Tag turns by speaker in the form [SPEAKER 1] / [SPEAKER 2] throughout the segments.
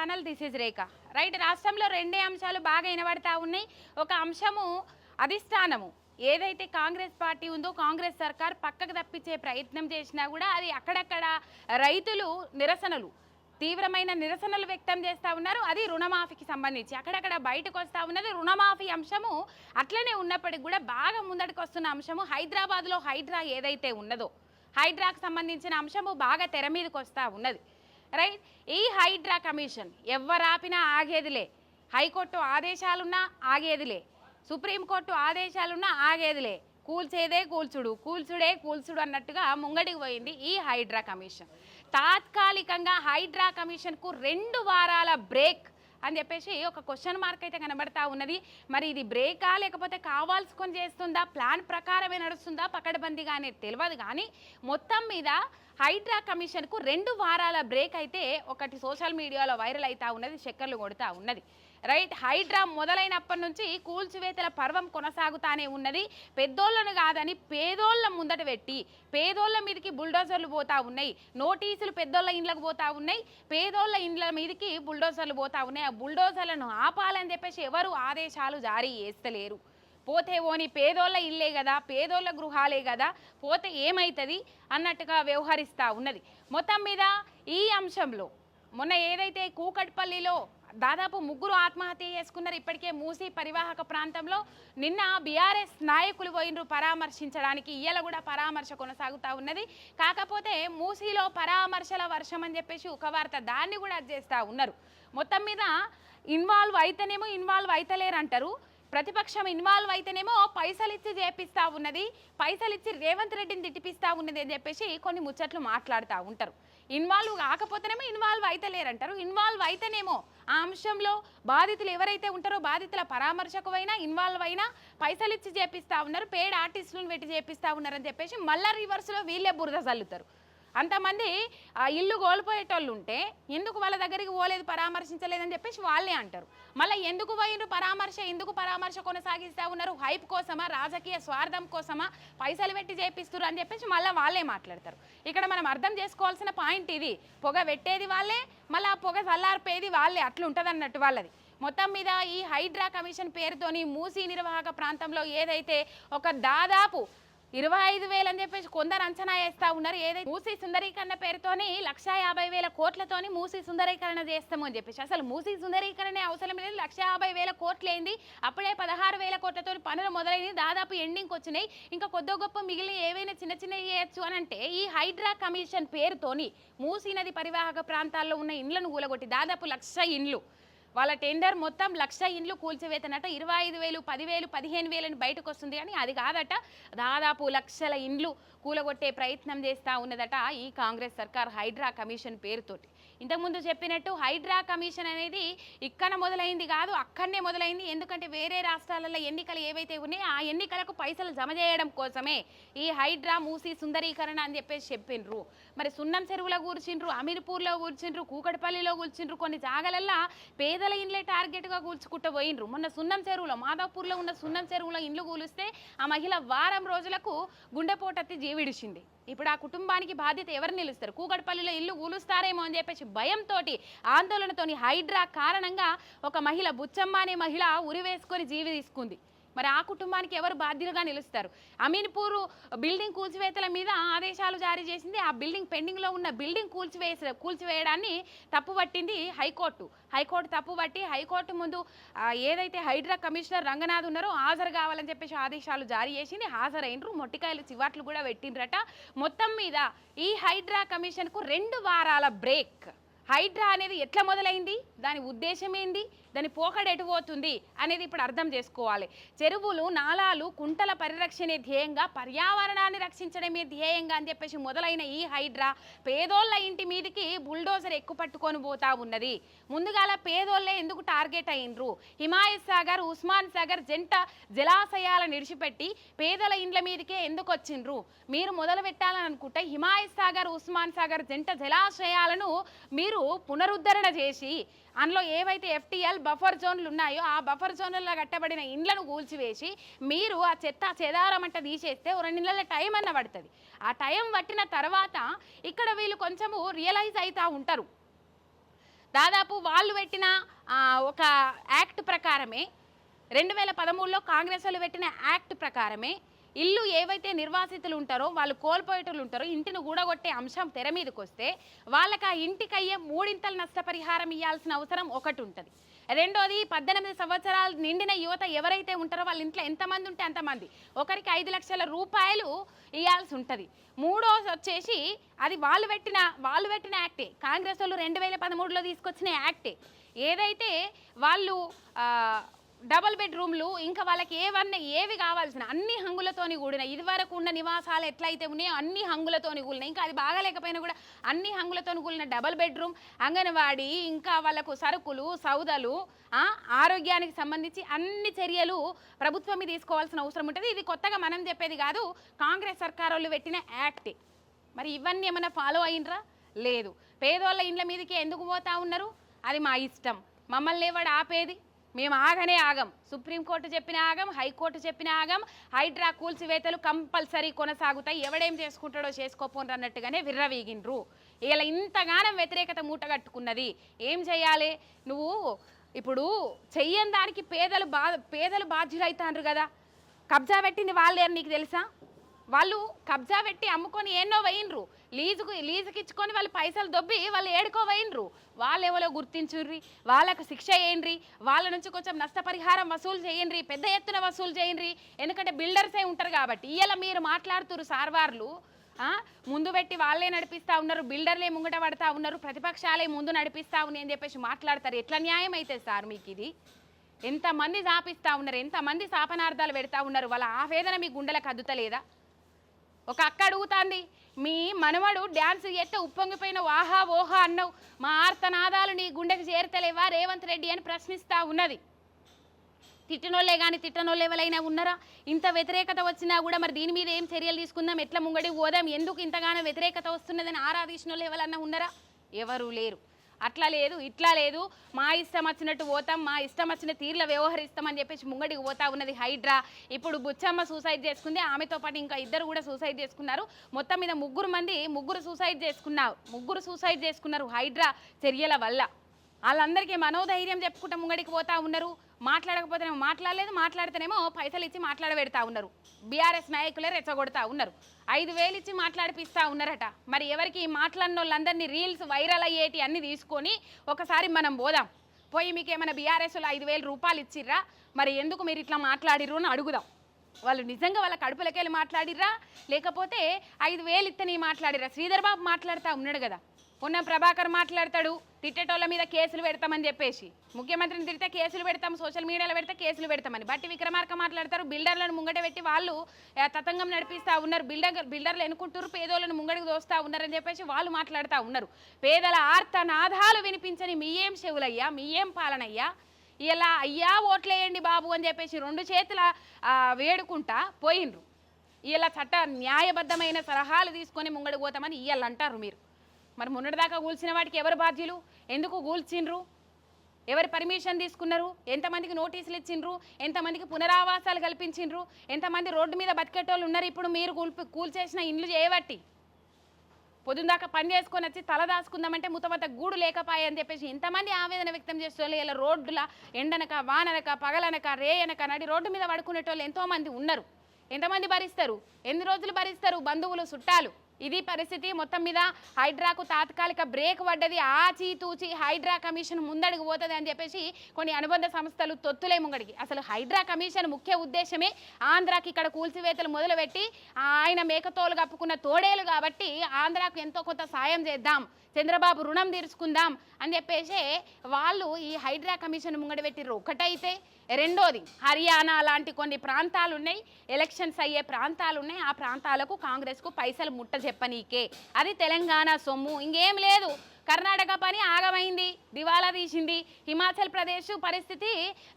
[SPEAKER 1] Channel this is Rekha. Right రాష్ట్రంలో రెండే అంశాలు బాగా వినబడతా ఉన్నాయి. ఒక అంశము అధిష్టానము. ఏదైతే కాంగ్రెస్ పార్టీ ఉందో కాంగ్రెస్ సర్కార్ పక్కకు తప్పించే ప్రయత్నం చేసినా కూడా అది అక్కడక్కడ రైతులు నిరసనలు తీవ్రమైన నిరసనలు వ్యక్తం చేస్తూ ఉన్నారు. అది రుణమాఫీకి సంబంధించి. అక్కడక్కడ బయటకు వస్తూ ఉన్నది రుణమాఫీ అంశము. అట్లనే ఉన్నప్పటికీ కూడా బాగా ముందటికి వస్తున్న అంశము హైదరాబాద్లో హైడ్రా ఏదైతే ఉన్నదో హైడ్రాకు సంబంధించిన అంశము బాగా తెర మీదకి వస్తూ ఉన్నది. రైట్ ఈ హైడ్రా కమిషన్ ఎవరాపినా ఆగేదిలే. హైకోర్టు ఆదేశాలున్నా ఆగేదిలే. సుప్రీంకోర్టు ఆదేశాలున్నా ఆగేదిలే. కూల్చేదే కూల్చుడు కూల్చుడే కూల్చుడు అన్నట్టుగా ముంగడికి పోయింది ఈ హైడ్రా కమిషన్. తాత్కాలికంగా హైడ్రా కమిషన్కు రెండు వారాల బ్రేక్ అని చెప్పేసి ఒక క్వశ్చన్ మార్క్ అయితే కనబడతా ఉన్నది. మరి ఇది బ్రేకా లేకపోతే కావాల్సుకొని చేస్తుందా? ప్లాన్ ప్రకారమే నడుస్తుందా? పకడ్బందీగా అనేది తెలియదు కానీ మొత్తం మీద హైడ్రా కమిషన్కు రెండు వారాల బ్రేక్ అయితే ఒకటి సోషల్ మీడియాలో వైరల్ అవుతా ఉన్నది చక్కర్లు కొడుతూ ఉన్నది. రైట్? హైడ్రా మొదలైనప్పటి నుంచి కూల్చివేతల పర్వం కొనసాగుతానే ఉన్నది. పెద్దోళ్ళను కాదని పేదోళ్ళ ముందట పెట్టి పేదోళ్ళ మీదకి బుల్డోజర్లు పోతా ఉన్నాయి. నోటీసులు పెద్దోళ్ళ ఇండ్లకు పోతా ఉన్నాయి. పేదోళ్ళ ఇండ్ల మీదకి బుల్డోజర్లు పోతా ఉన్నాయి. ఆ బుల్డోజర్లను ఆపాలని చెప్పేసి ఎవరు ఆదేశాలు జారీ చేస్తలేరు. పోతే ఓని పేదోళ్ళ ఇల్లే కదా పేదోళ్ళ గృహాలే కదా పోతే ఏమవుతుంది అన్నట్టుగా వ్యవహరిస్తూ ఉన్నది. మొత్తం మీద ఈ అంశంలో మొన్న ఏదైతే కూకట్పల్లిలో దాదాపు ముగ్గురు ఆత్మహత్య చేసుకున్నారు. ఇప్పటికే మూసి పరివాహక ప్రాంతంలో నిన్న బీఆర్ఎస్ నాయకులు పోయినరు పరామర్శించడానికి. ఇయ్యాల కూడా పరామర్శ కొనసాగుతూ ఉన్నది. కాకపోతే మూసీలో పరామర్శల వర్షం అని చెప్పేసి ఒక వార్త దాన్ని కూడా అది చేస్తూ ఉన్నారు. మొత్తం మీద ఇన్వాల్వ్ అయితేనేమో ఇన్వాల్వ్ అయితలేరంటారు. అంటారు ప్రతిపక్షం ఇన్వాల్వ్ అయితేనేమో పైసలు ఇచ్చి చేపిస్తా ఉన్నది పైసలు ఇచ్చి రేవంత్ రెడ్డిని తిట్టిపిస్తా ఉన్నది అని చెప్పేసి కొన్ని ముచ్చట్లు మాట్లాడుతూ ఉంటారు. ఇన్వాల్వ్ కాకపోతేనేమో ఇన్వాల్వ్ అయితలేరంటారు. ఇన్వాల్వ్ అయితేనేమో ఆ అంశంలో బాధితులు ఎవరైతే ఉంటారో బాధితుల పరామర్శకు అయినా ఇన్వాల్వ్ అయినా పైసలు ఇచ్చి చేపిస్తూ ఉన్నారు పేడ్ ఆర్టిస్టులను పెట్టి చేపిస్తూ ఉన్నారని చెప్పేసి మళ్ళా రివర్స్లో వీళ్ళే బురద చల్లుతారు అంతమంది ఆ ఇల్లు కోల్పోయేటోళ్ళు ఉంటే ఎందుకు వాళ్ళ దగ్గరికి పోలేదు పరామర్శించలేదని చెప్పేసి వాళ్ళే అంటారు. మళ్ళీ ఎందుకు పోయినరు పరామర్శ ఎందుకు పరామర్శ కొనసాగిస్తూ ఉన్నారు? హైప్ కోసమా రాజకీయ స్వార్థం కోసమా పైసలు పెట్టి చేపిస్తారు అని చెప్పేసి మళ్ళీ వాళ్ళే మాట్లాడతారు. ఇక్కడ మనం అర్థం చేసుకోవాల్సిన పాయింట్ ఇది. పొగ పెట్టేది వాళ్ళే మళ్ళీ ఆ పొగ చల్లార్పేది వాళ్ళే. అట్లుంటుంది అన్నట్టు వాళ్ళది. మొత్తం మీద ఈ హైడ్రా కమిషన్ పేరుతోని మూసీ నిర్వాహక ప్రాంతంలో ఏదైతే ఒక దాదాపు ఇరవై ఐదు వేలు అని చెప్పేసి కొందరు అంచనా వేస్తా ఉన్నారు. ఏదైతే మూసీ సుందరీకరణ పేరుతోని లక్ష యాభై వేల కోట్లతోని మూసీ సుందరీకరణ చేస్తాము అని చెప్పేసి. అసలు మూసీ సుందరీకరణ అవసరం లేదు. లక్ష యాభై వేల కోట్లైంది. అప్పుడే పదహారు వేల కోట్లతో పనులు మొదలైంది దాదాపు ఎండింగ్కి వచ్చినాయి. ఇంకా కొద్ది గొప్ప మిగిలిన ఏవైనా చిన్న చిన్నవి చేయొచ్చు అని అంటే ఈ హైడ్రా కమిషన్ పేరుతోని మూసీ నది పరివాహక ప్రాంతాల్లో ఉన్న ఇండ్లను కూలగొట్టి దాదాపు లక్ష ఇండ్లు వాళ్ళ టెండర్ మొత్తం లక్ష ఇండ్లు కూల్చివేతనట. ఇరవై ఐదు వేలు పదివేలు పదిహేను వేలని బయటకు వస్తుంది కానీ అది కాదట. దాదాపు లక్షల ఇండ్లు కూలగొట్టే ప్రయత్నం చేస్తూ ఉన్నదట ఈ కాంగ్రెస్ సర్కార్ హైడ్రా కమిషన్ పేరుతోటి. ఇంతకుముందు చెప్పినట్టు హైడ్రా కమిషన్ అనేది ఇక్కడ మొదలైంది కాదు అక్కడనే మొదలైంది. ఎందుకంటే వేరే రాష్ట్రాలలో ఎన్నికలు ఏవైతే ఉన్నాయో ఆ ఎన్నికలకు పైసలు జమ చేయడం కోసమే ఈ హైడ్రా మూసి సుందరీకరణ అని చెప్పేసి చెప్పిండ్రు మరి సున్నం చెరువులో కూర్చిండ్రు అమీర్పూర్లో కూర్చిండ్రు కూకట్పల్లిలో కూర్చుండ్రు కొన్ని జాగలల్లా పేదల ఇండ్లే టార్గెట్గా కూల్చుకుంటూ పోయిండ్రు. మొన్న సున్నం చెరువులో మాధవపూర్లో ఉన్న సున్నం చెరువులో ఇండ్లు కూలిస్తే ఆ మహిళ వారం రోజులకు గుండెపోటత్తి జీవిడిచింది ఇప్పుడు ఆ కుటుంబానికి బాధ్యత ఎవరు నిలుస్తారు? కూకట్పల్లిలో ఇల్లు ఊలుస్తారేమో అని చెప్పేసి భయంతో ఆందోళనతోని హైడ్రా కారణంగా ఒక మహిళ బుచ్చమ్మ అనే మహిళ ఉరివేసుకొని జీవి తీసుకుంది. మరి ఆ కుటుంబానికి ఎవరు బాధ్యులుగా నిలుస్తారు? అమీన్పూర్ బిల్డింగ్ కూల్చివేతల మీద ఆదేశాలు జారీ చేసింది. ఆ బిల్డింగ్ పెండింగ్లో ఉన్న బిల్డింగ్ కూల్చివేస కూల్చివేయడాన్ని తప్పుపట్టింది హైకోర్టు. హైకోర్టు తప్పుపట్టి హైకోర్టు ముందు ఏదైతే హైడ్రా కమిషనర్ రంగనాథ్ ఉన్నారో హాజరు కావాలని చెప్పేసి ఆదేశాలు జారీ చేసింది. హాజరైనరు. మొట్టికాయలు చివాట్లు కూడా పెట్టిండ్రట. మొత్తం మీద ఈ హైడ్రా కమిషన్కు రెండు వారాల బ్రేక్. హైడ్రా అనేది ఎట్లా మొదలైంది? దాని ఉద్దేశం ఏంది? దాని పోకడెటు పోతుంది అనేది ఇప్పుడు అర్థం చేసుకోవాలి. చెరువులు నాలాలు కుంటల పరిరక్షణే ధ్యేయంగా పర్యావరణాన్ని రక్షించడమే ధ్యేయంగా అని చెప్పేసి మొదలైన ఈ హైడ్రా పేదోళ్ళ ఇంటి మీదకి బుల్డోజర్ ఎక్కువ పట్టుకొని పోతా ఉన్నది. ముందుగాల పేదోళ్ళే ఎందుకు టార్గెట్ అయినరు? హిమాయత్ సాగర్ ఉస్మాన్ సాగర్ జంట జలాశయాలను నిడిచిపెట్టి పేదల ఇండ్ల మీదకే ఎందుకు వచ్చిండ్రు మీరు మొదలు పెట్టాలని అనుకుంటే హిమాయత్ సాగర్ ఉస్మాన్ సాగర్ జంట జలాశయాలను మీరు పునరుద్ధరణ చేసి అందులో ఏవైతే ఎఫ్టీఎల్ బఫర్ జోన్లు ఉన్నాయో ఆ బఫర్ జోన్లలో కట్టబడిన ఇండ్లను కూల్చివేసి మీరు ఆ చెత్త చెదారం అంట తీసేస్తే రెండు నెలల టైం అన్న పడుతుంది. ఆ టైం పట్టిన తర్వాత ఇక్కడ వీళ్ళు కొంచెము రియలైజ్ అవుతూ ఉంటారు. దాదాపు వాళ్ళు పెట్టిన ఒక యాక్ట్ ప్రకారమే రెండు వేల పదమూడులో కాంగ్రెస్ వాళ్ళు పెట్టిన యాక్ట్ ప్రకారమే ఇల్లు ఏవైతే నిర్వాసితులు ఉంటారో వాళ్ళు కోల్పోయేటోళ్ళు ఉంటారో ఇంటిని కూడగొట్టే అంశం తెర మీదకి వస్తే వాళ్ళకి ఆ ఇంటికి అయ్యే మూడింతల నష్టపరిహారం ఇవ్వాల్సిన అవసరం ఒకటి ఉంటుంది. రెండోది పద్దెనిమిది సంవత్సరాలు నిండిన యువత ఎవరైతే ఉంటారో వాళ్ళ ఇంట్లో ఎంతమంది ఉంటే అంతమంది. ఒకరికి ఐదు లక్షల రూపాయలు ఇవ్వాల్సి ఉంటుంది. మూడోది వచ్చేసి అది వాళ్ళు పెట్టిన వాళ్ళు పెట్టిన యాక్టే. కాంగ్రెస్ వాళ్ళు రెండు వేల పదమూడులో తీసుకొచ్చిన యాక్టే. ఏదైతే వాళ్ళు డబల్ బెడ్రూమ్లు ఇంకా వాళ్ళకి ఏవన్నీ ఏవి కావాల్సిన అన్ని హంగులతోని కూడిన ఇదివరకు ఉన్న నివాసాలు ఎట్లయితే ఉన్నాయో అన్ని హంగులతోని కూడిన ఇంకా అది బాగాలేకపోయినా కూడా అన్ని హంగులతోని కూడిన డబల్ బెడ్రూమ్ అంగన్వాడీ ఇంకా వాళ్ళకు సరుకులు సౌదలు ఆరోగ్యానికి సంబంధించి అన్ని చర్యలు ప్రభుత్వం తీసుకోవాల్సిన అవసరం ఉంటుంది. ఇది కొత్తగా మనం చెప్పేది కాదు కాంగ్రెస్ సర్కార్ వాళ్ళు పెట్టిన యాక్టే. మరి ఇవన్నీ ఏమైనా ఫాలో అయినరా లేదు. పేదోళ్ళ ఇండ్ల మీదకి ఎందుకు పోతా ఉన్నారు? అది మా ఇష్టం. మమ్మల్ని ఎవడు ఆపేది? మేము ఆగనే ఆగం. సుప్రీంకోర్టు చెప్పిన ఆగం హైకోర్టు చెప్పిన ఆగం. హైడ్రా కూల్చివేతలు కంపల్సరీ కొనసాగుతాయి. ఎవడేం చేసుకుంటాడో చేసుకోపోనరు అన్నట్టుగానే విర్రవీగినరు ఇలా ఇంతగానం వ్యతిరేకత మూటగట్టుకున్నది ఏం చేయాలి? నువ్వు ఇప్పుడు చెయ్యని దానికి పేదలు బా పేదలు బాధ్యులైతాండ్రు కదా. కబ్జా పెట్టింది వాళ్ళే నీకు తెలుసా? వాళ్ళు కబ్జా పెట్టి అమ్ముకొని ఎన్నో వేయినరు లీజుకు లీజుకి ఇచ్చుకొని వాళ్ళు పైసలు దొబ్బి వాళ్ళు ఏడుకో వేయినరు వాళ్ళు ఎవరో గుర్తించుర్రి? వాళ్ళకు శిక్ష వేయండి వాళ్ళ నుంచి కొంచెం నష్టపరిహారం వసూలు చేయండి పెద్ద ఎత్తున వసూలు చేయండి ఎందుకంటే బిల్డర్సే ఉంటారు కాబట్టి. ఇవాళ మీరు మాట్లాడుతురు సార్వార్లు ముందు పెట్టి వాళ్ళే నడిపిస్తా ఉన్నారు బిల్డర్లే ముంగట పడతా ఉన్నారు ప్రతిపక్షాలే ముందు నడిపిస్తా ఉన్నాయి అని చెప్పేసి మాట్లాడతారు. ఎట్లా న్యాయం అయితే సార్ మీకు ఇది ఎంతమంది చాపిస్తా ఉన్నారు? ఎంతమంది శాపనార్థాలు పెడతా ఉన్నారు? వాళ్ళ ఆవేదన మీ గుండెలకు అద్దుతలేదా? ఒక అక్క అడుగుతాంది మీ మనవడు డ్యాన్స్ చేస్తే ఉప్పొంగిపోయిన వాహా ఓహా అన్నావు. మా ఆర్తనాదాలు నీ గుండెకి చేరతలేవా? రేవంత్ రెడ్డి అని ప్రశ్నిస్తా ఉన్నది. తిట్టనోళ్ళే కానీ తిట్టనోళ్ళు ఎవరైనా ఉన్నారా? ఇంత వ్యతిరేకత వచ్చినా కూడా మరి దీని మీద ఏం చర్యలు తీసుకుందాం? ఎట్లా ముంగడి పోదాం? ఎందుకు ఇంతగానో వ్యతిరేకత వస్తున్నదని ఆరాధించిన వాళ్ళు ఎవరన్నా ఉన్నారా? ఎవరూ లేరు. అట్లా లేదు ఇట్లా లేదు. మా ఇష్టం వచ్చినట్టు పోతాం మా ఇష్టం వచ్చిన తీర్ల వ్యవహరిస్తామని చెప్పేసి ముంగడికి పోతా ఉన్నది హైడ్రా. ఇప్పుడు బుచ్చమ్మ సూసైడ్ చేసుకుంది ఆమెతో పాటు ఇంకా ఇద్దరు కూడా సూసైడ్ చేసుకున్నారు. మొత్తం మీద ముగ్గురు మంది ముగ్గురు సూసైడ్ చేసుకున్నారు ముగ్గురు సూసైడ్ చేసుకున్నారు హైడ్రా చర్యల వల్ల. వాళ్ళందరికీ మనోధైర్యం చెప్పుకుంటా ముంగడికి పోతా ఉన్నారు. మాట్లాడకపోతేనేమో మాట్లాడలేదు మాట్లాడితేనేమో పైసలు ఇచ్చి మాట్లాడబెడతా ఉన్నారు. బీఆర్ఎస్ నాయకులే రెచ్చగొడతా ఉన్నారు. ఐదు వేలు ఇచ్చి మాట్లాడిపిస్తా ఉన్నారట. మరి ఎవరికి మాట్లాడిన వాళ్ళందరినీ రీల్స్ వైరల్ అయ్యేటి అన్ని తీసుకొని ఒకసారి మనం పోదాం. పోయి మీకు ఏమైనా బీఆర్ఎస్లో ఐదు వేలు రూపాయలు ఇచ్చిర్రా? మరి ఎందుకు మీరు ఇట్లా మాట్లాడిర్రు అని అడుగుదాం. వాళ్ళు నిజంగా వాళ్ళ కడుపులకెళ్ళి మాట్లాడిర్రా? లేకపోతే ఐదు వేలు ఇత్తని మాట్లాడిర్రా? శ్రీధర్ బాబు మాట్లాడుతూ ఉన్నాడు కదా. పొన్నం ప్రభాకర్ మాట్లాడతాడు తిట్టేటోళ్ళ మీద కేసులు పెడతామని చెప్పేసి. ముఖ్యమంత్రిని తిడితే కేసులు పెడతాం సోషల్ మీడియాలో పెడితే కేసులు పెడతామని. బట్టి విక్రమార్క మాట్లాడతారు బిల్డర్లను ముంగట పెట్టి వాళ్ళు తతంగం నడిపిస్తా ఉన్నారు బిల్డర్ బిల్డర్లు ఎన్నుకుంటారు పేదోళ్ళను ముంగడికి దోస్తూ ఉన్నారని చెప్పేసి వాళ్ళు మాట్లాడుతూ ఉన్నారు. పేదల ఆర్తనాదాలు వినిపించని మీ ఏం చెవులయ్యా మీ ఏం పాలనయ్యా? ఇలా అయ్యా ఓట్లేయండి బాబు అని చెప్పేసి రెండు చేతుల వేడుకుంటా పోయినరు. ఇలా చట్ట న్యాయబద్ధమైన సలహాలు తీసుకొని ముంగడికి పోతామని ఇయ్యాల మీరు. మరి మొన్నటిదాకా కూల్చిన వాటికి ఎవరు బాధ్యులు? ఎందుకు కూల్చిండ్రు ఎవరి పర్మిషన్ తీసుకున్నారు? ఎంతమందికి నోటీసులు ఇచ్చిండ్రు? ఎంతమందికి పునరావాసాలు కల్పించిండ్రు? ఎంతమంది రోడ్డు మీద బతికేటోళ్ళు ఉన్నారు ఇప్పుడు మీరు కూల్పి కూల్చేసిన ఇండ్లు చేయబట్టి? పొద్దుందాకా పని చేసుకొని వచ్చి తల దాచుకుందామంటే ముతమత గూడు లేకపాయ అని చెప్పేసి ఎంతమంది ఆవేదన వ్యక్తం చేసేవాళ్ళు ఇలా రోడ్డుల ఎండనక వాననక పగలనక రేయనక నడి రోడ్డు మీద పడుకునేటోళ్ళు ఎంతోమంది ఉన్నారు. ఎంతమంది భరిస్తారు? ఎన్ని రోజులు భరిస్తారు? బంధువులు చుట్టాలు? ఇది పరిస్థితి. మొత్తం మీద హైడ్రాకు తాత్కాలిక బ్రేక్ పడ్డది. ఆచితూచి హైడ్రా కమిషన్ ముందడుగు పోతుంది అని చెప్పేసి కొన్ని అనుబంధ సంస్థలు తొత్తులే ముంగడికి. అసలు హైడ్రా కమిషన్ ముఖ్య ఉద్దేశమే ఆంధ్రాకి ఇక్కడ కూల్చివేతలు మొదలుపెట్టి ఆయన మేకతోలు కప్పుకున్న తోడేలు కాబట్టి ఆంధ్రాకు ఎంతో కొంత సాయం చేద్దాం చంద్రబాబు రుణం తీర్చుకుందాం అని చెప్పేసి వాళ్ళు ఈ హైడ్రా కమిషన్ ముంగడ పెట్టిర్రు. ఒకటైతే రెండోది హర్యానా లాంటి కొన్ని ప్రాంతాలు ఉన్నాయి ఎలక్షన్స్ అయ్యే ప్రాంతాలు ఉన్నాయి ఆ ప్రాంతాలకు కాంగ్రెస్కు పైసలు ముట్ట చెప్పనీకే అది తెలంగాణ సొమ్ము ఇంకేం లేదు. కర్ణాటక పని ఆగమైంది. దివాలా తీసింది. హిమాచల్ ప్రదేశ్ పరిస్థితి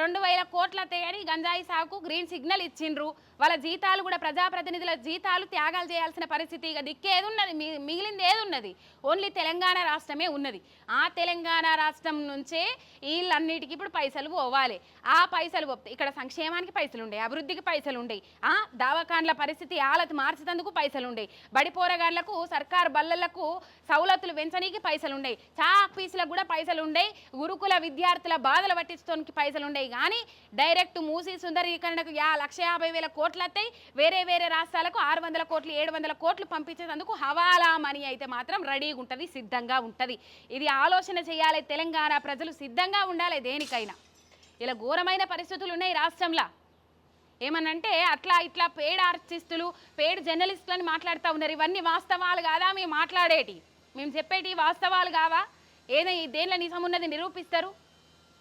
[SPEAKER 1] రెండు వేల కోట్ల తేని గంజాయి సాగుకు గ్రీన్ సిగ్నల్ ఇచ్చిండ్రు. వాళ్ళ జీతాలు కూడా ప్రజాప్రతినిధుల జీతాలు త్యాగాలు చేయాల్సిన పరిస్థితి. ఇక దిక్కేది ఉన్నది? మిగిలింది ఏదున్నది ఉన్నది? ఓన్లీ తెలంగాణ రాష్ట్రమే ఉన్నది. ఆ తెలంగాణ రాష్ట్రం నుంచే వీళ్ళన్నిటికీ ఇప్పుడు పైసలు పోవాలి. ఆ పైసలు పోతే ఇక్కడ సంక్షేమానికి పైసలు ఉండే అభివృద్ధికి పైసలు ఉండేవి ఆ దవాఖాన్ల పరిస్థితి ఆలతి మార్చేందుకు పైసలు ఉండేవి బడి పోరగాళ్ళకు సర్కారు బల్లలకు సౌలతులు పెంచనీకి పైసలు పైసలు ఉండేవి చాక్ పీసులకు కూడా పైసలు ఉండేవి గురుకుల విద్యార్థుల బాధలు పట్టించడానికి పైసలు ఉండేవి కానీ డైరెక్ట్ మూసీ సుందరీకరణకు యా లక్ష యాభై వేల కోట్లు వస్తాయి వేరే వేరే రాష్ట్రాలకు ఆరు వందల కోట్లు ఏడు వందల కోట్లు పంపించేందుకు హవాలా మనీ అయితే మాత్రం రెడీగా ఉంటుంది సిద్ధంగా ఉంటుంది. ఇది ఆలోచన చేయాలి తెలంగాణ ప్రజలు సిద్ధంగా ఉండాలి దేనికైనా. ఇలా ఘోరమైన పరిస్థితులు ఉన్నాయి రాష్ట్రంలో. ఏమనంటే అట్లా ఇట్లా పేడ్ ఆర్టిస్టులు పేడ్ జర్నలిస్టులని మాట్లాడుతూ ఉన్నారు. ఇవన్నీ వాస్తవాలు కాదా? మేము మాట్లాడేటి. మేము చెప్పేటి వాస్తవాలు కావా? ఏదో దేనిలో నిజం ఉన్నది నిరూపిస్తారు?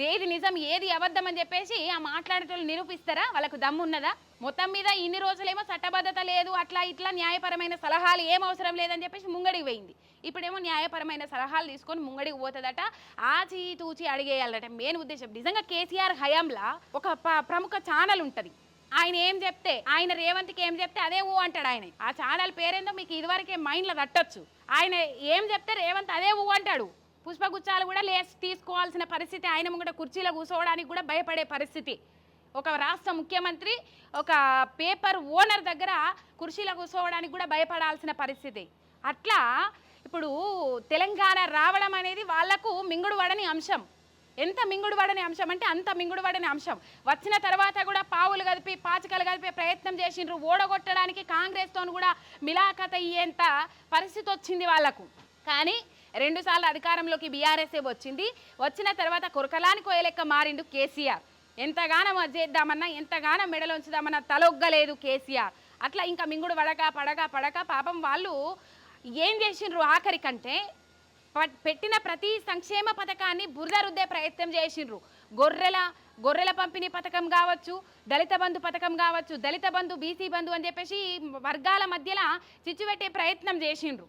[SPEAKER 1] ఏది నిజం ఏది అబద్ధం అని చెప్పేసి ఆ మాట్లాడేటోళ్ళు నిరూపిస్తారా? వాళ్ళకు దమ్ము ఉన్నదా? మొత్తం మీద ఇన్ని రోజులేమో చట్టబద్ధత లేదు అట్లా ఇట్లా న్యాయపరమైన సలహాలు ఏం అవసరం లేదని చెప్పేసి ముంగడికి పోయింది. ఇప్పుడేమో న్యాయపరమైన సలహాలు తీసుకొని ముంగడికి పోతుందట ఆచి తూచి అడిగేయాలట. మెయిన్ ఉద్దేశం నిజంగా కేసీఆర్ హయాంలా ఒక ప- ప్రముఖ ఛానల్ ఉంటుంది. ఆయన ఏం చెప్తే ఆయన రేవంత్కి ఏం చెప్తే అదే ఊ అంటాడు ఆయన. ఆ ఛానల్ పేరేందో మీకు ఇదివరకే మైండ్లో తట్టొచ్చు. ఆయన ఏం చెప్తే రేవంత్ అదే ఊ అంటాడు. పుష్పగుచ్చాలు కూడా లేచి తీసుకోవాల్సిన పరిస్థితి ఆయన ముంగట కుర్చీలో కూర్చోవడానికి కూడా భయపడే పరిస్థితి. ఒక రాష్ట్ర ముఖ్యమంత్రి ఒక పేపర్ ఓనర్ దగ్గర కుర్చీలో కూర్చోవడానికి కూడా భయపడాల్సిన పరిస్థితి. అట్లా ఇప్పుడు తెలంగాణ రావడం అనేది వాళ్ళకు మింగుడు పడని అంశం. ఎంత మింగుడు పడని అంశం అంటే అంత మింగుడు పడని అంశం. వచ్చిన తర్వాత కూడా పావులు కలిపి పాచికలు కలిపే ప్రయత్నం చేసిండ్రు. ఓడగొట్టడానికి కాంగ్రెస్తో కూడా మిలాఖత అయ్యేంత పరిస్థితి వచ్చింది వాళ్ళకు కానీ రెండుసార్లు అధికారంలోకి బీఆర్ఎస్ఏ వచ్చింది. వచ్చిన తర్వాత కొరకలాని కోయలెక్క మారిండు కేసీఆర్. ఎంతగానో చేద్దామన్నా ఎంతగానో మెడలోంచుదామన్నా తలొగ్గలేదు కేసీఆర్. అట్లా ఇంకా మింగుడు పడక పడక పడక పాపం వాళ్ళు ఏం చేసిండ్రు ఆఖరికంటే కంటే పెట్టిన ప్రతి సంక్షేమ పథకాన్ని బురద రుద్దే ప్రయత్నం చేసిండ్రు. గొర్రెల గొర్రెల పంపిణీ పథకం కావచ్చు దళిత బంధు పథకం కావచ్చు దళిత బంధు బీసీ బంధు అని చెప్పేసి వర్గాల మధ్యలో చిచ్చు పెట్టే ప్రయత్నం చేసిండ్రు.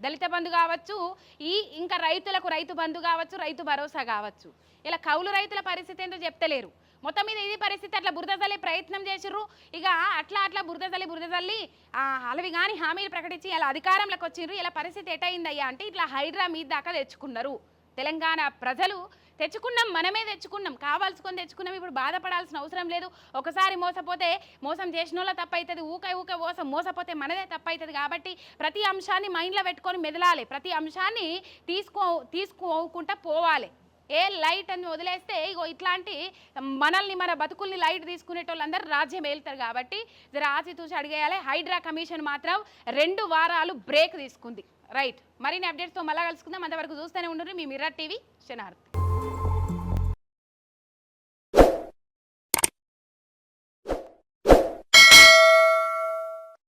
[SPEAKER 1] దళిత బంధు కావచ్చు ఈ ఇంకా రైతులకు రైతు బంధు కావచ్చు రైతు భరోసా కావచ్చు. ఇలా కౌలు రైతుల పరిస్థితి ఏంటో చెప్తలేరు. మొత్తం మీద ఇది పరిస్థితి అట్లా బురద తల్లి ప్రయత్నం చేసిర్రు. ఇక అట్లా అట్లా బురద తల్లి బురద తల్లి అలవి కానీ హామీలు ప్రకటించి ఇలా అధికారంలోకి వచ్చిర్రు. ఇలా పరిస్థితి ఎటైందయ్యా అంటే ఇట్లా హైడ్రా మీద దాకా తెచ్చుకున్నారు. తెలంగాణ ప్రజలు తెచ్చుకున్నాం మనమే తెచ్చుకున్నాం. కావాల్సుకొని తెచ్చుకున్నాం ఇప్పుడు బాధపడాల్సిన అవసరం లేదు. ఒకసారి మోసపోతే మోసం చేసిన వాళ్ళ తప్పవుతుంది ఊకే ఊకే మోసం మోసపోతే మనదే తప్పవుతుంది కాబట్టి ప్రతి అంశాన్ని మైండ్లో పెట్టుకొని మెదలాలి. ప్రతి అంశాన్ని తీసుకో తీసుకోకుండా పోవాలి. ఏ లైట్ అని వదిలేస్తే ఇగో ఇట్లాంటి మనల్ని మన బతుకుల్ని లైట్ తీసుకునేటోళ్ళందరూ రాజ్యం వెళ్తారు కాబట్టి జర ఆచితూచి అడిగేయాలి. హైడ్రా కమిషన్ మాత్రం రెండు వారాలు బ్రేక్ తీసుకుంది. రైట్. మరిన్ని అప్డేట్స్తో మళ్ళా కలుసుకుందాం. అంతవరకు చూస్తూనే ఉండరు మీ మిర్రర్ టీవీ శనార్థ్